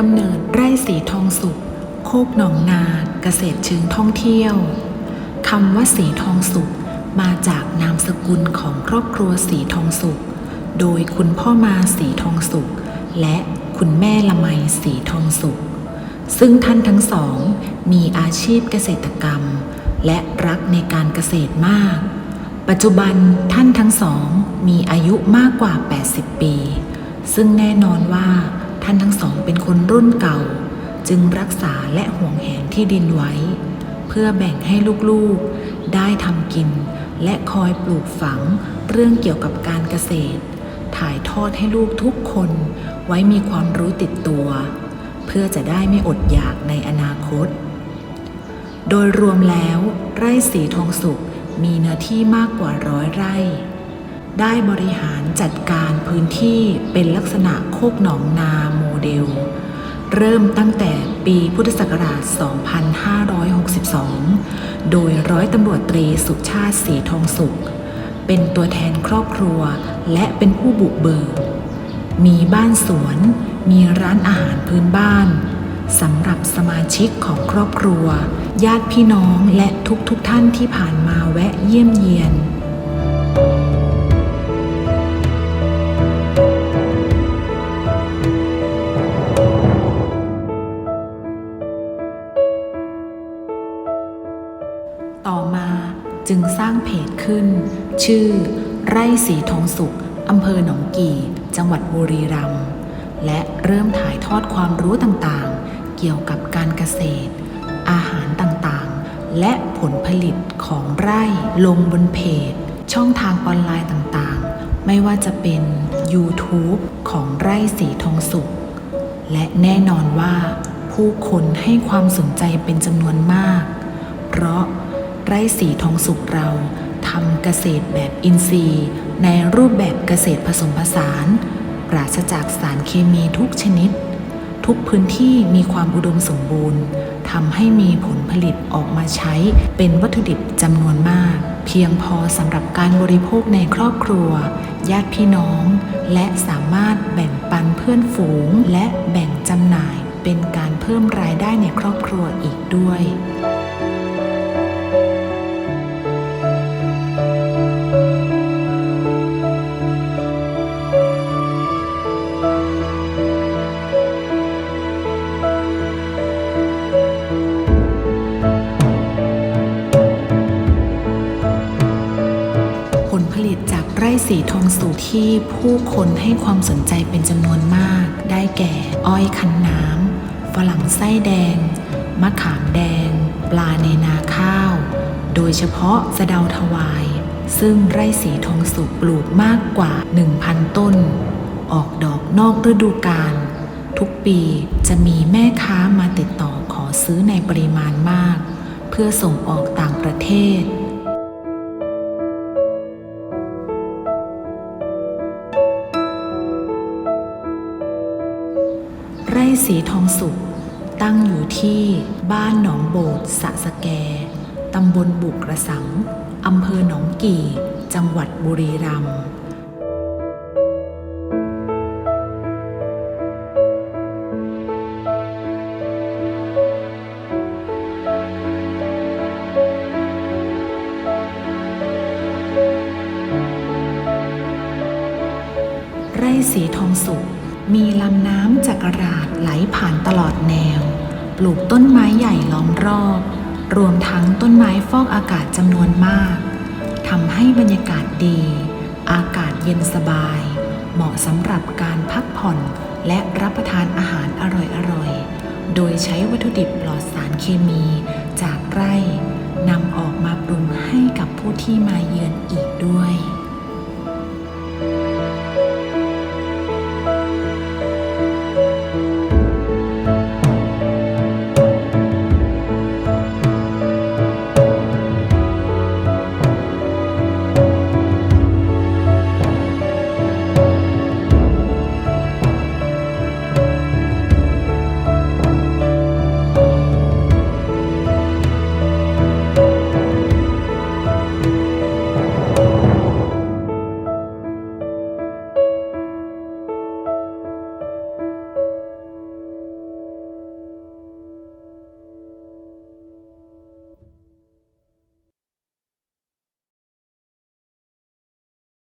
กำเนิดไร่สีทองสุกโคกหนองนาเกษตรเชิงท่องเที่ยวคำว่าสีทองสุกมาจากนามสกุลของครอบครัวสีทองสุกโดยคุณพ่อมาสีทองสุกและคุณแม่ละไมสีทองสุกซึ่งท่านทั้งสอง มีอาชีพเกษตรกรรม และรักในการเกษตรมาก ปัจจุบันท่านทั้งสอง มีอายุมากกว่า 80 ปี ซึ่งแน่นอนว่า ท่านทั้งสองเป็นคนรุ่นเก่า จึงรักษาและห่วงแหนที่ดินไว้ เพื่อแบ่งให้ลูกๆ ได้ทำกิน และคอยปลูกฝังเรื่องเกี่ยวกับการเกษตร ถ่ายทอดให้ลูกทุกคนไว้มีความรู้ติดตัว เพื่อจะได้ไม่อดอยากในอนาคต โดยรวมแล้ว ไร่สีทองสุกมีเนื้อที่มากกว่าร้อยไร่ ได้บริหารจัดการพื้นที่เป็นลักษณะโคกหนองนาโมเดล เริ่มตั้งแต่ปีพุทธศักราช 2562 โดยร้อยตำรวจตรีสุชาติสีทองสุข เป็นตัวแทนครอบครัวและเป็นผู้บุกเบิก มีบ้านสวน มีร้านอาหารพื้นบ้านสำหรับสมาชิกของครอบครัว ญาติพี่น้องและทุกๆทท่านที่ผ่านมาแวะเยี่ยมเยียน ต่อมาจึงสร้างเพจขึ้น ชื่อ ไร่สีทองสุขอำเภอหนองกี่ จังหวัดบุรีรัมย์และเริ่มถ่ายทอดความรู้ต่างๆ เกี่ยวกับการเกษตร อาหารต่างๆ และผลผลิตของไร่ลงบนเพจ ช่องทางออนไลน์ต่างๆ ไม่ว่าจะเป็น YouTube ของไร่สีทองสุข และแน่นอนว่า ผู้คนให้ความสนใจเป็นจำนวนมาก เพราะ ไร่สีทองสุกเราทำเกษตรแบบอินทรีย์ ในรูปแบบเกษตรผสมผสาน ปราศจากสารเคมีทุกชนิด ทุกพื้นที่มีความอุดมสมบูรณ์ทำให้มีผลผลิตออกมาใช้เป็นวัตถุดิบจำนวนมาก เพียงพอสำหรับการบริโภคในครอบครัว ญาติพี่น้อง และสามารถแบ่งปันเพื่อนฝูง และแบ่งจำหน่ายเป็นการเพิ่มรายได้ในครอบครัวอีกด้วย ไร่สีทองสุกที่ผู้คนให้ความสนใจเป็นจำนวนมาก ได้แก่ อ้อยคั้นน้ำฝรั่งไส้แดง มะขามแดง ปลาในนาข้าว โดยเฉพาะสะเดาถวาย ซึ่งไร่สีทองสุกปลูกมากกว่า 1,000 ต้น ออกดอกนอกฤดูกาลทุกปีจะมีแม่ค้ามาติดต่อขอซื้อในปริมาณมาก เพื่อส่งออกต่างประเทศ สีทองสุกตั้งอยู่ที่บ้านหนองโบดสะสะแก ตำบลบุกระสัง อำเภอหนองกี่ จังหวัดบุรีรัมย์ไร่สีทองสุก มีลำน้ำจักราดไหลผ่านตลอดแนว ปลูกต้นไม้ใหญ่ล้อมรอบ รวมทั้งต้นไม้ฟอกอากาศจำนวนมากทำให้บรรยากาศดี อากาศเย็นสบาย เหมาะสำหรับการพักผ่อนและรับประทานอาหารอร่อยๆ โดยใช้วัตถุดิบปลอดสารเคมีจากไร่นำออกมาปรุงให้กับผู้ที่มาเยือนอีกด้วย